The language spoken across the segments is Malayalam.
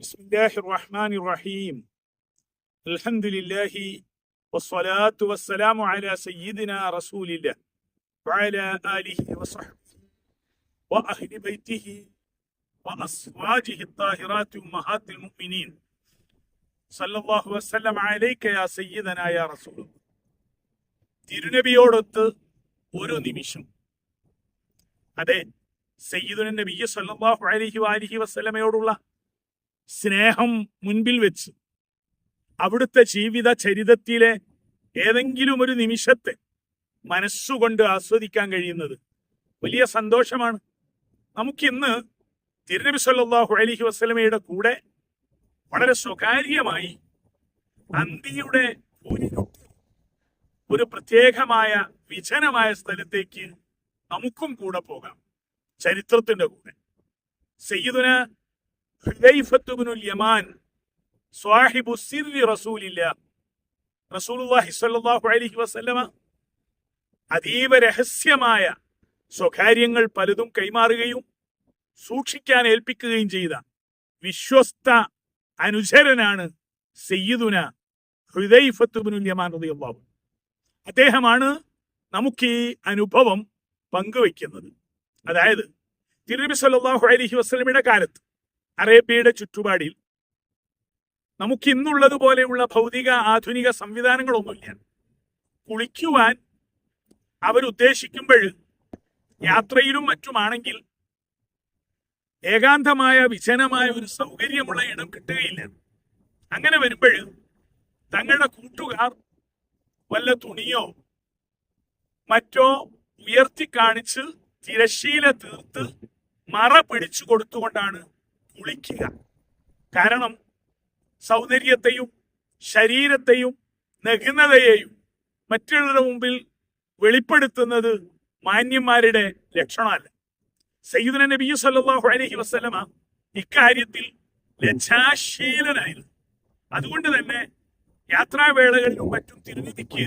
بسم الله الرحمن الرحيم الحمد لله والصلاة والسلام على سيدنا رسول الله وعلى آله وصحبه وأهل بيته وأزواجه الطاهرات أمهات المؤمنين صلى الله وسلم عليك يا سيدنا يا رسول الله തിരുനബിയോടൊത്ത് ഒരു നിമിഷം അതെ സയ്യിദുന നബി സല്ലല്ലാഹു അലൈഹി വാലിഹി വസല്ലമയോടുള്ള സ്നേഹം മുൻപിൽ വെച്ച്. അവിടുത്തെ ജീവിത ചരിതത്തിലെ ഏതെങ്കിലും ഒരു നിമിഷത്തെ മനസ്സുകൊണ്ട് ആസ്വദിക്കാൻ കഴിയുന്നത് വലിയ സന്തോഷമാണ്. നമുക്കിന്ന് തിരുനബി സല്ലാഹു അലൈഹി വസ്ലമയുടെ കൂടെ വളരെ സ്വകാര്യമായി അന്തിയുടെ ഒരു പ്രത്യേകമായ വിജനമായ സ്ഥലത്തേക്ക് നമുക്കും കൂടെ പോകാം. ചരിത്രത്തിന്റെ കൂടെ. സയ്യിദുന യമാൻ സിർരി റസൂലുള്ളാഹി സ്വല്ലല്ലാഹു അലൈഹി വസല്ലമ അതീവ രഹസ്യമായ സ്വകാര്യങ്ങൾ പലതും കൈമാറുകയും സൂക്ഷിക്കാൻ ഏൽപ്പിക്കുകയും ചെയ്ത വിശ്വസ്ത അനുചരനാണ് സയ്യിദുന ഹുദൈഫത്തുബ്നുൽ യമാൻ റളിയല്ലാഹു അദ്ദേഹമാണ് നമുക്ക് ഈ അനുഭവം പങ്കുവയ്ക്കുന്നത്. അതായത് തിരുനബി സല്ലല്ലാഹു അലൈഹി വസല്ലമയുടെ കാലത്ത് അറേബ്യയുടെ ചുറ്റുപാടിൽ നമുക്ക് ഇന്നുള്ളത് പോലെയുള്ള ഭൗതിക ആധുനിക സംവിധാനങ്ങളൊന്നുമില്ല. കുളിക്കുവാൻ അവരുദ്ദേശിക്കുമ്പോൾ യാത്രയിലും മറ്റുമാണെങ്കിൽ ഏകാന്തമായ വിജനമായ ഒരു സൗകര്യമുള്ള ഇടം കിട്ടുകയില്ല. അങ്ങനെ വരുമ്പോൾ തങ്ങളുടെ കൂട്ടുകാർ വല്ല തുണിയോ മറ്റോ ഉയർത്തി കാണിച്ച് തിരശീല തീർത്ത് മറ പിടിച്ചു കൊടുത്തുകൊണ്ടാണ് കുളിക്കുക. കാരണം സൗന്ദര്യത്തെയും ശരീരത്തെയും നഗ്നതയെയും മറ്റുള്ളവരുടെ മുമ്പിൽ വെളിപ്പെടുത്തുന്നത് മാന്യന്മാരുടെ ലക്ഷണമല്ല. സയ്യിദുന നബി സല്ലല്ലാഹു അലൈഹി വസല്ലമ ഇക്കാര്യത്തിൽ ലജ്ജാശീലനായിരുന്നു. അതുകൊണ്ട് തന്നെ യാത്രാവേളകളിലും മറ്റും തിരുനിധിക്ക്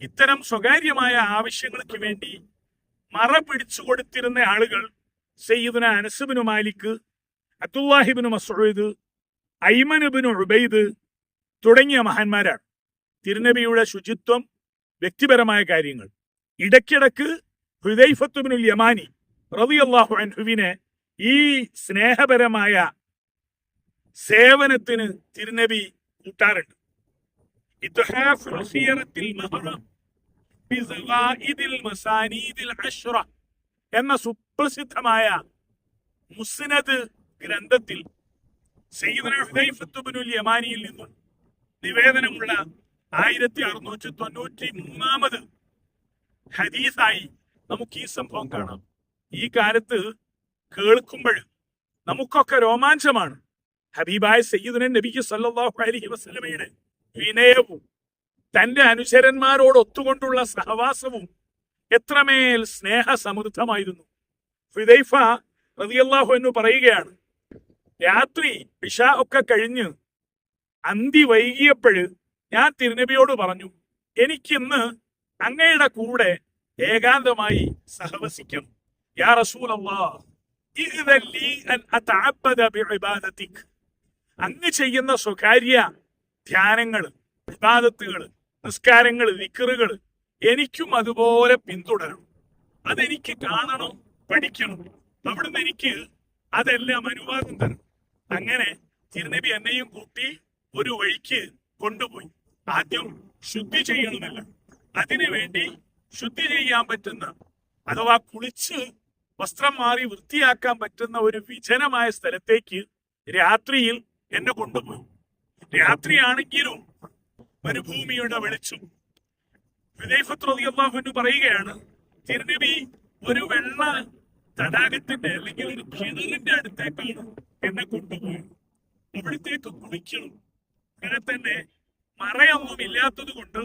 ഇത്തരം സ്വകാര്യമായ ആവശ്യങ്ങൾക്ക് വേണ്ടി മറ പിടിച്ചു കൊടുത്തിരുന്ന ആളുകൾ സയ്യിദുന അനസുബിനു മാലിക് അബ്ദുല്ലാഹിബിന് മസൂദ് ഐമനുബിന് ഉബൈദ് തുടങ്ങിയ മഹാന്മാരാണ്. തിരുനബിയുടെ ശുചിത്വം വ്യക്തിപരമായ കാര്യങ്ങൾ. ഇടയ്ക്കിടക്ക് ഹൃദയ്ഫത്തുബിനുൽ യമാനി റതിയല്ലാഹു അൻഹുവിനെ ഈ സ്നേഹപരമായ സേവനത്തിന് തിരുനബി കൂട്ടാറുണ്ട്. എന്ന സുപ്രസിദ്ധമായ മുസ്നദ് ഗ്രന്ഥത്തിൽ സയ്യിദന യമാനിയിൽ നിന്നും നിവേദനമുള്ള ആയിരത്തി അറുന്നൂറ്റി തൊണ്ണൂറ്റി മൂന്നാമത് ഹദീസായി നമുക്ക് ഈ സംഭവം കാണാം. ഈ കാലത്ത് കേൾക്കുമ്പോൾ നമുക്കൊക്കെ രോമാഞ്ചമാണ്. ഹബീബായ സയ്യിദുനൻ നബിക്ക് സല്ലല്ലാഹു അലൈഹി വസല്ലമയുടെ വിനയവും തന്റെ അനുചരന്മാരോട് ഒത്തുകൊണ്ടുള്ള സഹവാസവും എത്രമേൽ സ്നേഹസമൃദ്ധമായിരുന്നു. ഫിദൈഫ റതിയല്ലാഹു എന്ന് പറയുകയാണ് രാത്രി പിഷ ഒക്കെ കഴിഞ്ഞ് അന്തി വൈകിയപ്പോഴ് ഞാൻ തിരുനബിയോട് പറഞ്ഞു എനിക്കിന്ന് അങ്ങയുടെ കൂടെ ഏകാന്തമായി സഹവസിക്കണം യാ അങ്ങ് ചെയ്യുന്ന സ്വകാര്യ ധ്യാനങ്ങൾ വിവാദത്തുകൾ നിസ്കാരങ്ങൾ വിക്കറുകൾ എനിക്കും അതുപോലെ പിന്തുടരണം അതെനിക്ക് കാണണം പഠിക്കണം. അവിടുന്ന് എനിക്ക് അതെല്ലാം അനുവാദം തരണം അങ്ങനെ തിരുനബി എന്നെയും കൂട്ടി ഒരു വഴിക്ക് കൊണ്ടുപോയി. ആദ്യം ശുദ്ധി ചെയ്യണമല്ല. അതിനു വേണ്ടി ശുദ്ധി ചെയ്യാൻ പറ്റുന്ന അഥവാ കുളിച്ച് വസ്ത്രം മാറി വൃത്തിയാക്കാൻ പറ്റുന്ന ഒരു വിജനമായ സ്ഥലത്തേക്ക് രാത്രിയിൽ എന്നെ കൊണ്ടുപോയി. രാത്രിയാണെങ്കിലും മരുഭൂമിയുടെ വെളിച്ചം. വിദേശത്തു പറയുകയാണ് തിരുനബി ഒരു വെള്ള തടാകത്തിന്റെ അല്ലെങ്കിൽ ഒരു കിണറിന്റെ അടുത്തേക്കാണ് എന്നെ കൊണ്ടുപോയി. അവിടത്തേക്ക് കുളിക്കണം. അങ്ങനെ തന്നെ മറയൊന്നും ഇല്ലാത്തത് കൊണ്ട്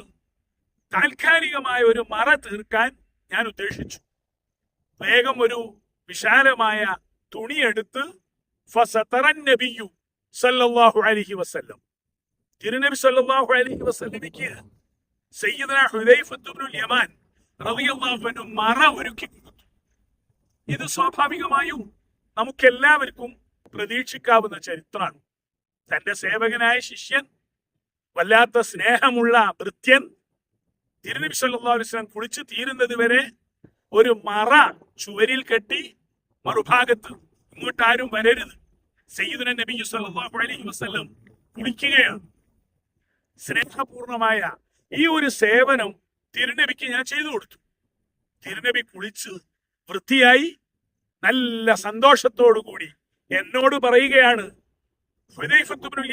താൽക്കാലികമായ ഒരു മറ തീർക്കാൻ ഞാൻ ഉദ്ദേശിച്ചു. വേഗം ഒരു വിശാലമായ തുണിയെടുത്ത് നബിയു സല്ലല്ലാഹു അലൈഹി വസല്ലം. തിരുനബി സല്ലല്ലാഹു അലൈഹി വസല്ലമയ്ക്ക് സയ്യിദന ഹുദൈഫത്ത് യമാൻ റളിയല്ലാഹു അൻഹു മറ ഒരുക്കി ഇത് സ്വാഭാവികമായും നമുക്കെല്ലാവർക്കും പ്രതീക്ഷിക്കാവുന്ന ചരിത്രമാണ്. തന്റെ സേവകനായ ശിഷ്യൻ വല്ലാത്ത സ്നേഹമുള്ള ഭൃത്യൻ തിരുനബി വസല്ലം കുളിച്ചു തീരുന്നത് വരെ ഒരു മറ ചുവരിൽ കെട്ടി മറുഭാഗത്ത് ഇങ്ങോട്ട് ആരും വരരുത്. സയ്യിദുന നബി സല്ലല്ലാഹു അലൈഹി വസല്ലം കുളിക്കുകയാണ്. സ്നേഹപൂർണമായ ഈ ഒരു സേവനം തിരുനബിക്ക് ഞാൻ ചെയ്തു കൊടുത്തു. തിരുനബി കുളിച്ച് വൃത്തിയായി നല്ല സന്തോഷത്തോടു കൂടി എന്നോട് പറയുകയാണ്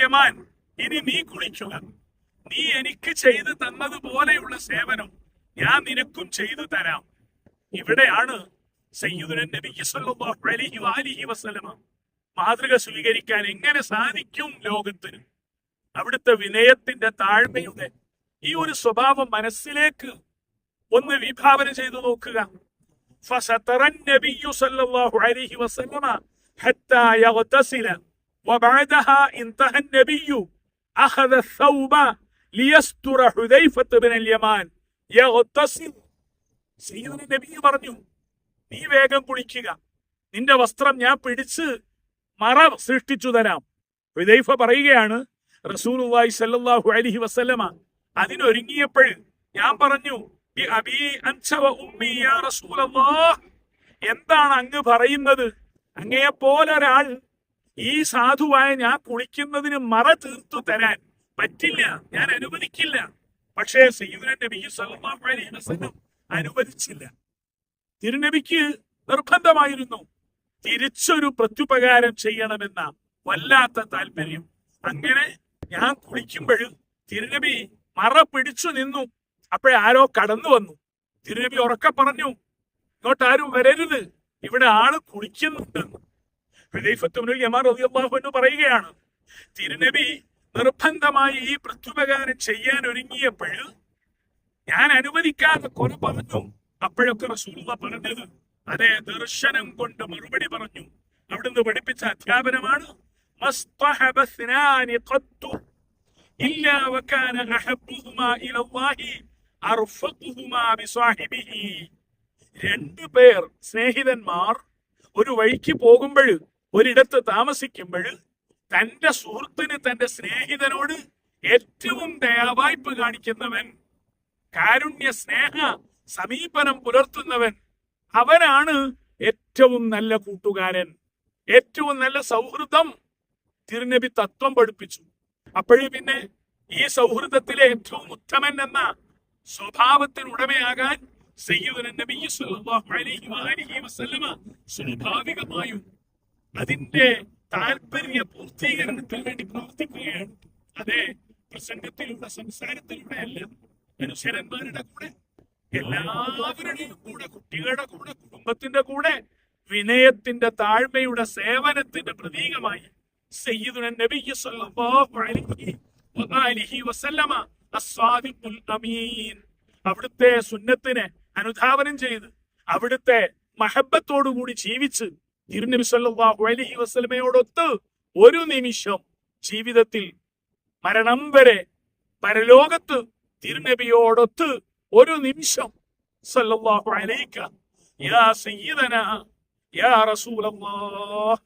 യമാൻ ഇനി നീ കുളിക്കുക. നീ എനിക്ക് ചെയ്തു തന്നതുപോലെയുള്ള സേവനം ഞാൻ നിനക്കും ചെയ്തു തരാം. ഇവിടെയാണ് മാതൃക സ്വീകരിക്കാൻ എങ്ങനെ സാധിക്കും ലോകത്തിന്. അവിടുത്തെ വിനയത്തിന്റെ താഴ്മയുടെ ഈ ഒരു സ്വഭാവം മനസ്സിലേക്ക് ഒന്ന് വിഭാവന ചെയ്തു നോക്കുക. فستر النبي صلى الله عليه وسلم حتى يغتسل وبعدها انتهى النبي أخذ الثوب ليستر حذيفة بن اليمان يغتسل സയ്യിദുന നബി പറഞ്ഞു നീ വേഗം കുളിക്കുക നിന്റെ വസ്ത്രം ഞാൻ പിടിച്ച് മറ സൃഷ്ടിച്ചു തരാം ഹുദൈഫ പറയുകയാണ് റസൂലുള്ളാഹി സല്ലല്ലാഹു അലൈഹി വസല്ലമ അതിനൊരുങ്ങിയപ്പോൾ ഞാൻ പറഞ്ഞു "ബി അബീ അൻത വ ഉമ്മി യാ റസൂലല്ലാഹ്." എന്താണ് അങ്ങ് പറയുന്നത് അങ്ങയെ പോലെ ഒരാൾ ഈ സാധുവായ ഞാൻ കുളിക്കുന്നതിന് മറ തീർത്തു തരാൻ പറ്റില്ല ഞാൻ അനുവദിക്കില്ല. പക്ഷേ സയ്യിദുന നബി സല്ലല്ലാഹു അലൈഹി വസല്ലം അനുവദിച്ചില്ല. തിരുനബിക്ക് നിർബന്ധമായിരുന്നു തിരിച്ചൊരു പ്രത്യുപകാരം ചെയ്യണമെന്ന വല്ലാത്ത താല്പര്യം. അങ്ങനെ ഞാൻ കുളിക്കുമ്പോൾ തിരുനബി മറ പിടിച്ചു നിന്നു. അപ്പോഴാരോ കടന്നു വന്നു. തിരുനബി ഉറക്കെ പറഞ്ഞു ഇങ്ങോട്ടാരും വരരുത്. ഇവിടെ ആൾ കുളിക്കുന്നുണ്ടെന്ന്. പറയുകയാണ് തിരുനബി നിർബന്ധമായി ഈ പ്രത്യുപകാരം ചെയ്യാൻ ഒരുങ്ങിയപ്പോൾ ഞാൻ അനുവദിക്കാതെ കുറെ പറഞ്ഞു. അപ്പോഴൊക്കെ റസൂലുള്ള പറഞ്ഞത് അതെ ദർശനം കൊണ്ട് മറുപടി പറഞ്ഞു. അവിടുന്ന് പഠിപ്പിച്ച അധ്യാപനമാണ് ഇല്ലാ രണ്ടു പേർ സ്നേഹിതന്മാർ ഒരു വഴിക്ക് പോകുമ്പോൾ ഒരിടത്ത് താമസിക്കുമ്പോൾ തന്റെ സുഹൃത്തിന് തന്റെ സ്നേഹിതനോട് ഏറ്റവും ദയാവായ്പ കാണിക്കുന്നവൻ കാരുണ്യ സ്നേഹ സമീപനം പുലർത്തുന്നവൻ. അവനാണ് ഏറ്റവും നല്ല കൂട്ടുകാരൻ ഏറ്റവും നല്ല സൗഹൃദം തിരുനബി തത്വം പഠിപ്പിച്ചു. അപ്പോഴും പിന്നെ ഈ സൗഹൃദത്തിലെ ഏറ്റവും ഉത്തമൻ എന്ന സ്വഭാവത്തിനുടമയാകാൻ സ്വാഭാവികമായും അതിന്റെ താല്പര്യ പൂർത്തീകരണത്തിന് വേണ്ടി പ്രവർത്തിക്കുകയാണ്. അതെ പ്രസംഗത്തിലൂടെ സംസാരത്തിലൂടെ അല്ല മനുഷ്യരന്മാരുടെ കൂടെ എല്ലാവരുടെയും കൂടെ കുട്ടികളുടെ കൂടെ കുടുംബത്തിന്റെ കൂടെ വിനയത്തിന്റെ താഴ്മയുടെ സേവനത്തിന്റെ പ്രതീകമായി സല്ലല്ലാഹു അലൈഹി വസല്ലമ അമീൻ. അവിടുത്തെ സുന്നത്തിനെ അനുധാവനം ചെയ്ത് അവിടുത്തെ മഹബത്തോടുകൂടി ജീവിച്ച് തിരുനബി സല്ലല്ലാഹു അലൈഹി വസ്ലമയോടൊത്ത് ഒരു നിമിഷം ജീവിതത്തിൽ മരണം വരെ പരലോകത്ത് തിരുനബിയോടൊത്ത് ഒരു നിമിഷം സല്ലല്ലാഹു അലൈക. യാ സയ്യിദന യാ റസൂലല്ലാഹ്.